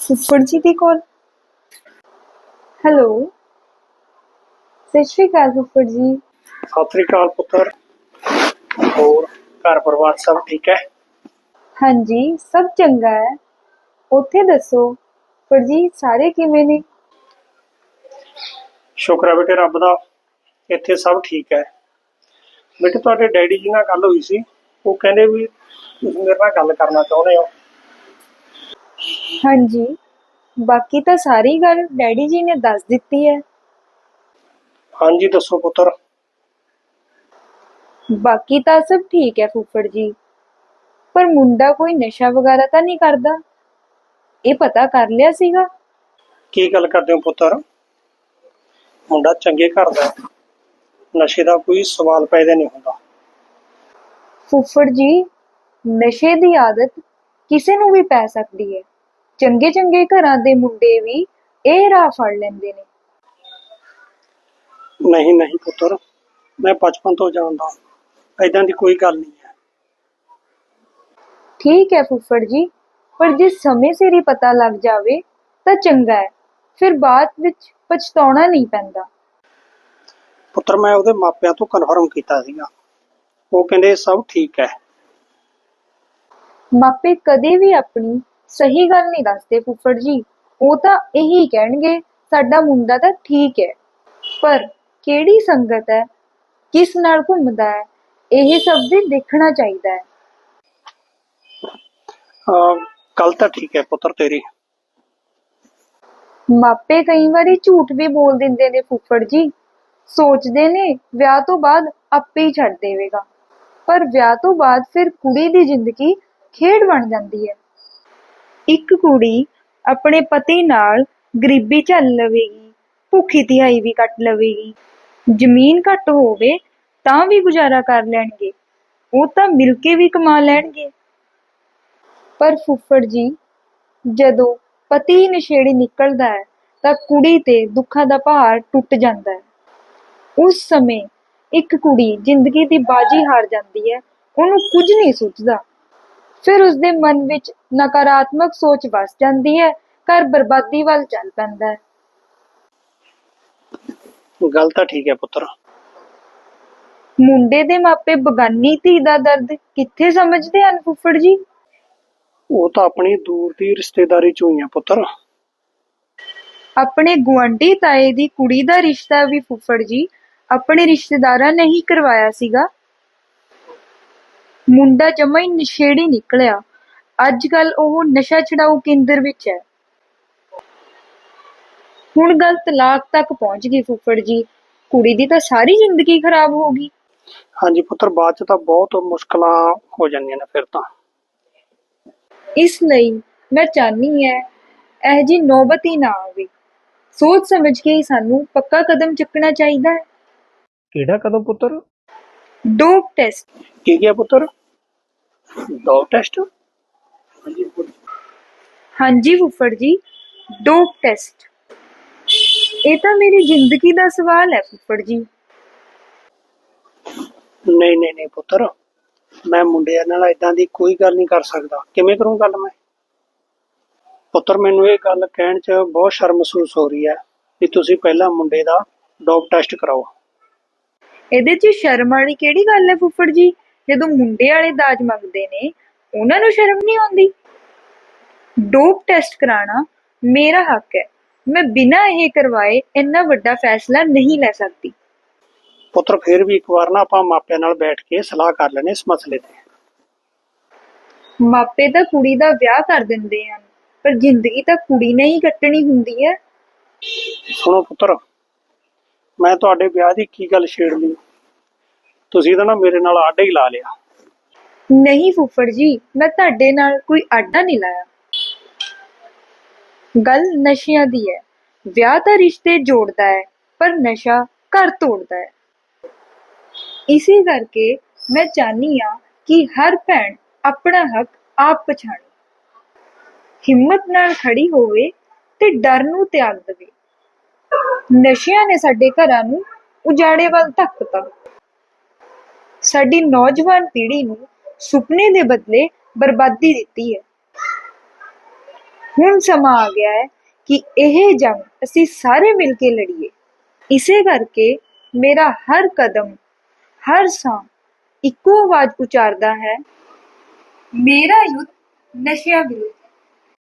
ਫੁੱਫੜ ਜੀ ਦੀ ਕਾਲ। ਹੈਲੋ ਸਤਿ ਸ਼੍ਰੀ ਅਕਾਲ ਫੁੱਫੜ ਜੀ। ਸਤਿ ਸ੍ਰੀ ਅਕਾਲ ਪੁੱਤਰ। ਹੋਰ ਘਰ ਪਰਿਵਾਰ ਸਭ ਠੀਕ ਹੈ? ਹਾਂਜੀ ਸਭ ਚੰਗਾ ਹੈ। ਉੱਥੇ ਦੱਸੋ ਫੁੱਫੜ ਜੀ ਸਾਰੇ ਕਿਵੇਂ ਨੇ? ਸ਼ੁਕਰ ਹੈ ਬੇਟੇ ਰੱਬ ਦਾ। ਇੱਥੇ ਸਭ ਠੀਕ ਹੈ। ਬੇਟੇ ਤੁਹਾਡੇ ਡੈਡੀ ਜੀ ਨਾਲ ਗੱਲ ਹੋਈ ਸੀ। ਉਹ ਕਹਿੰਦੇ ਵੀ ਤੁਸੀਂ ਮੇਰੇ ਨਾਲ ਗੱਲ ਕਰਨਾ ਚਾਹੁੰਦੇ ਹੋ। ਹਾਂਜੀ। ਬਾਕੀ ਤਾਂ ਸਾਰੀ ਗੱਲ ਡੈਡੀ ਜੀ ਨੇ ਦੱਸ ਦਿੱਤੀ ਹੈ। ਹਾਂਜੀ ਦੱਸੋ ਪੁੱਤਰ। ਬਾਕੀ ਤਾਂ ਸਭ ਠੀਕ ਹੈ ਫੁੱਫੜ ਜੀ। ਪਰ ਮੁੰਡਾ ਕੋਈ ਨਸ਼ਾ ਵਗੈਰਾ ਤਾਂ ਨਹੀਂ ਕਰਦਾ? ਇਹ ਪਤਾ ਕਰ ਲਿਆ ਸੀਗਾ। ਕੀ ਗੱਲ ਕਰਦੇ ਹੋ ਪੁੱਤਰ? ਮੁੰਡਾ ਚੰਗੇ ਘਰ ਦਾ ਹੈ। ਨਸ਼ੇ ਦਾ ਕੋਈ ਸਵਾਲ ਪੈਦਾ ਨਹੀਂ ਹੁੰਦਾ। ਫੁੱਫੜ ਜੀ ਨਸ਼ੇ ਦੀ ਆਦਤ ਕਿਸੇ ਨੂੰ ਵੀ ਪੈ ਸਕਦੀ ਹੈ। ਚੰਗੇ ਚੰਗੇ ਘਰਾਂ ਦੇ ਮੁੰਡੇ ਵੀ ਇਹ ਰਾਹ ਫੜ ਲੈਂਦੇ ਨੇ। ਨਹੀਂ ਨਹੀਂ ਪੁੱਤਰ ਮੈਂ ਬਚਪਨ ਤੋਂ ਜਾਣਦਾ ਐਦਾਂ ਦੀ ਕੋਈ ਗੱਲ ਨਹੀਂ ਹੈ। ਠੀਕ ਹੈ ਫੁੱਫੜ ਜੀ ਪਰ ਜੇ ਸਮੇਂ ਸਿਰ ਹੀ ਪਤਾ ਲੱਗ ਜਾਵੇ ਤਾਂ ਚੰਗਾ ਹੈ। ਫਿਰ ਬਾਅਦ ਵਿੱਚ ਪਛਤਾਉਣਾ ਨਹੀਂ ਪੈਂਦਾ। ਪੁੱਤਰ ਮੈਂ ਉਹਦੇ ਮਾਪਿਆਂ ਤੋਂ ਕਨਫਰਮ ਕੀਤਾ ਸੀਗਾ। ਉਹ ਕਹਿੰਦੇ ਸਭ ਠੀਕ ਹੈ। ਮਾਪੇ ਕਦੇ ਵੀ ਆਪਣੀ ਸਹੀ ਗੱਲ ਨਹੀਂ ਦੱਸਦੇ ਫੁੱਫੜ ਜੀ। ਉਹ ਤਾਂ ਇਹੀ ਕਹਿਣਗੇ ਸਾਡਾ ਮੁੰਡਾ ਤਾਂ ਠੀਕ ਹੈ। ਪਰ ਕਿਹੜੀ ਸੰਗਤ ਹੈ? ਕਿਸ ਨਾਲ ਘੁੰਮਦਾ ਹੈ? ਇਹ ਸਭ ਵੀ ਦੇਖਣਾ ਚਾਹੀਦਾ ਹੈ। ਗੱਲ ਤਾਂ ਠੀਕ ਹੈ ਪੁੱਤਰ ਤੇਰੀ। ਮਾਪੇ ਕਈ ਵਾਰੀ ਝੂਠ ਵੀ ਬੋਲ ਦਿੰਦੇ ਨੇ ਫੁੱਫੜ ਜੀ। ਸੋਚਦੇ ਨੇ ਵਿਆਹ ਤੋਂ ਬਾਅਦ ਆਪੇ ਹੀ ਛੱਡ ਦੇਵੇਗਾ। ਪਰ ਵਿਆਹ ਤੋਂ ਬਾਅਦ ਫਿਰ ਕੁੜੀ ਦੀ ਜ਼ਿੰਦਗੀ ਖੇਡ ਬਣ ਜਾਂਦੀ ਹੈ। ਇੱਕ ਕੁੜੀ ਆਪਣੇ ਪਤੀ ਨਾਲ ਗਰੀਬੀ ਝੱਲ ਲਵੇਗੀ, ਭੁੱਖੀ ਤਿਹਾਈ ਵੀ ਕੱਟ ਲਵੇਗੀ। ਜ਼ਮੀਨ ਘੱਟ ਹੋਵੇ ਤਾਂ ਵੀ ਗੁਜ਼ਾਰਾ ਕਰ ਲੈਣਗੇ, ਉਹ ਤਾਂ ਮਿਲ ਕੇ ਵੀ ਕਮਾ ਲੈਣਗੇ। ਪਰ ਫੁੱਫੜ ਜੀ, ਜਦੋਂ ਪਤੀ ਨਸ਼ੇੜੀ ਨਿਕਲਦਾ ਹੈ, ਤਾਂ ਕੁੜੀ ਤੇ ਦੁੱਖਾਂ ਦਾ ਭਾਰ ਟੁੱਟ ਜਾਂਦਾ ਹੈ। ਉਸ ਸਮੇਂ ਇੱਕ ਕੁੜੀ ਜ਼ਿੰਦਗੀ ਦੀ ਬਾਜੀ ਹਾਰ ਜਾਂਦੀ ਹੈ, ਉਹਨੂੰ ਕੁਝ ਨਹੀਂ ਸੁੱਝਦਾ ਫਿਰ ਉਸਦੇ ਮਨ ਵਿੱਚ ਨਕਾਰਾਤਮਕ ਸੋਚ ਵਸ ਜਾਂਦੀ ਹੈ ਘਰ ਬਰਬਾਦੀ ਵੱਲ ਚੱਲ ਪੈਂਦਾ ਹੈ। ਗੱਲ ਤਾਂ ਠੀਕ ਹੈ ਪੁੱਤਰ। ਮੁੰਡੇ ਦੇ ਮਾਪੇ ਬਗਾਨੀ ਧੀ ਦਾ ਦਰਦ ਕਿੱਥੇ ਸਮਝਦੇ ਹਨ ਫੁੱਫੜ ਜੀ? ਉਹ ਤਾਂ ਆਪਣੀ ਦੂਰ ਦੀ ਰਿਸ਼ਤੇਦਾਰੀ ਚੋਂ ਹੀ ਆ ਪੁੱਤਰ। ਆਪਣੇ ਗੁਆਂਢੀ ਤਾਏ ਦੀ ਕੁੜੀ ਦਾ ਰਿਸ਼ਤਾ ਵੀ ਫੁੱਫੜ ਜੀ ਆਪਣੇ ਰਿਸ਼ਤੇਦਾਰਾਂ ਨੇ ਹੀ ਕਰਵਾਇਆ ਸੀਗਾ। ਮੁੰਡਾ ਜਮਾ ਹੀ ਨਸ਼ੇੜੀ ਨਿਕਲਿਆ। ਅੱਜ ਕੱਲ ਉਹ ਨਸ਼ਾ ਛਡਾਊ ਕੇਂਦਰ ਵਿੱਚ ਹੈ। ਹੁਣ ਗੱਲ ਤਲਾਕ ਤੱਕ ਪਹੁੰਚ ਗਈ ਫੁੱਫੜ ਜੀ। ਕੁੜੀ ਦੀ ਤਾਂ ਸਾਰੀ ਜ਼ਿੰਦਗੀ ਖਰਾਬ ਹੋ ਗਈ। ਹਾਂਜੀ ਪੁੱਤਰ ਬਾਅਦ ਚ ਤਾਂ ਬਹੁਤ ਮੁਸ਼ਕਲਾਂ ਹੋ ਜਾਂਦੀਆਂ ਨੇ ਫਿਰ ਤਾਂ। ਇਸ ਲਈ ਮੈਂ ਚਾਹਨੀ ਹੈ ਇਹ ਜੀ ਨੌਬਤ ਹੀ ਨਾ ਆਵੇ। ਸੋਚ ਸਮਝ ਕੇ ਹੀ ਸਾਨੂੰ ਪੱਕਾ ਕਦਮ ਚੁੱਕਣਾ ਚਾਹੀਦਾ ਹੈ। ਕਿਹੜਾ ਕਦੋਂ ਪੁੱਤਰ? Dope test. ਕੀ ਗਿਆ ਪੁੱਤਰ? ਦੋ ਟੈਸਟ ਹਾਂਜੀ ਫੁੱਫੜ ਜੀ ਡੋਪ ਟੈਸਟ ਇਹ ਤਾਂ ਮੇਰੀ ਜ਼ਿੰਦਗੀ ਦਾ ਸਵਾਲ ਹੈ ਫੁੱਫੜ ਜੀ। ਨਹੀਂ ਨਹੀਂ ਨਹੀਂ ਪੁੱਤਰ ਮੈਂ ਮੁੰਡਿਆਂ ਨਾਲ ਇਦਾਂ ਦੀ ਕੋਈ ਗੱਲ ਨਹੀਂ ਕਰ ਸਕਦਾ। ਕਿਵੇਂ ਕਰੂੰ ਗੱਲ ਮੈਂ? ਪੁੱਤਰ ਮੈਨੂੰ ਇਹ ਗੱਲ ਕਹਿਣ 'ਚ ਬਹੁਤ ਸ਼ਰਮ ਮਹਿਸੂਸ ਹੋ ਰਹੀ ਹੈ ਕਿ ਤੁਸੀਂ ਪਹਿਲਾਂ ਮੁੰਡੇ ਦਾ ਡੋਪ ਟੈਸਟ ਕਰਾਓ। ਇਹਦੇ 'ਚ ਸ਼ਰਮ ਵਾਲੀ ਕਿਹੜੀ ਗੱਲ ਹੈ ਫੁੱਫੜ ਜੀ? ਜਦੋਂ ਮੁੰਡੇ ਵਾਲੇ ਦਾਜ ਮੰਗਦੇ ਨੇ ਉਹਨਾਂ ਨੂੰ ਸ਼ਰਮ ਨਹੀਂ ਆਉਂਦੀ? ਡੋਪ ਟੈਸਟ ਕਰਾਉਣਾ ਮੇਰਾ ਹੱਕ ਹੈ। ਮੈਂ ਬਿਨਾਂ ਇਹ ਕਰਵਾਏ ਇੰਨਾ ਵੱਡਾ ਫੈਸਲਾ ਨਹੀਂ ਲੈ ਸਕਦੀ। ਪੁੱਤਰ ਫਿਰ ਵੀ ਇੱਕ ਵਾਰ ਨਾ ਆਪਾਂ ਮਾਪਿਆਂ ਨਾਲ ਬੈਠ ਕੇ ਸਲਾਹ ਕਰ ਲੈਣੇ ਇਸ ਮਸਲੇ ਤੇ। ਮਾਪੇ ਤਾਂ ਕੁੜੀ ਦਾ ਵਿਆਹ ਕਰ ਦਿੰਦੇ ਹਨ ਪਰ ਜ਼ਿੰਦਗੀ ਤਾਂ ਕੁੜੀ ਨੇ ਹੀ ਕੱਟਣੀ ਹੁੰਦੀ ਹੈ। ਸੁਣੋ ਪੁੱਤਰ ਮੈਂ ਤੁਹਾਡੇ ਵਿਆਹ ਦੀ ਕੀ ਗੱਲ ਛੇੜ ਲਈ? ਤੁਸੀਂ ਤਾਂ ਨਾ ਮੇਰੇ ਨਾਲ ਆਡਾ ਹੀ ਲਾ ਲਿਆ। ਨਹੀਂ ਫੁੱਫੜ ਜੀ, ਮੈਂ ਤੁਹਾਡੇ ਨਾਲ ਕੋਈ ਆਡਾ ਨਹੀਂ ਲਾਇਆ। ਗੱਲ ਨਸ਼ਿਆਂ ਦੀ ਹੈ। ਵਿਆਹ ਤਾਂ ਰਿਸ਼ਤੇ ਜੋੜਦਾ ਹੈ, ਪਰ ਨਸ਼ਾ ਘਰ ਤੋੜਦਾ ਹੈ। ਇਸੇ ਕਰਕੇ ਮੈਂ ਚਾਹਨੀ ਆ ਕਿ ਹਰ ਭੈਣ ਆਪਣਾ ਹੱਕ ਆਪ ਪਛਾਣੇ। ਹਿੰਮਤ ਨਾਲ ਖੜੀ ਹੋਵੇ ਤੇ ਡਰ ਨੂੰ ਤਿਆਗ ਦੇਵੇ। ਨਸ਼ਿਆਂ ਨੇ ਸਾਡੇ ਘਰਾਂ ਨੂੰ ਉਜਾੜੇ ਵੱਲ ਧੱਕਤਾ। ਸਾਡੀ ਨੌਜਵਾਨ ਪੀੜ੍ਹੀ ਨੂੰ ਸੁਪਨੇ ਦੇ ਬਦਲੇ ਬਰਬਾਦੀ ਦਿੱਤੀ ਹੈ। ਹੁਣ ਸਮਾਂ ਆ ਗਿਆ ਹੈ ਕਿ ਇਹ ਜੰਗ ਅਸੀਂ ਸਾਰੇ ਮਿਲ ਕੇ ਲੜੀਏ। ਇਸੇ ਕਰਕੇ ਮੇਰਾ ਹਰ ਕਦਮ, ਹਰ ਸਾਹ ਇੱਕੋ ਆਵਾਜ਼ ਉਚਾਰਦਾ ਹੈ, ਮੇਰਾ ਯੁੱਧ ਨਸ਼ਿਆਂ ਵਿਰੁੱਧ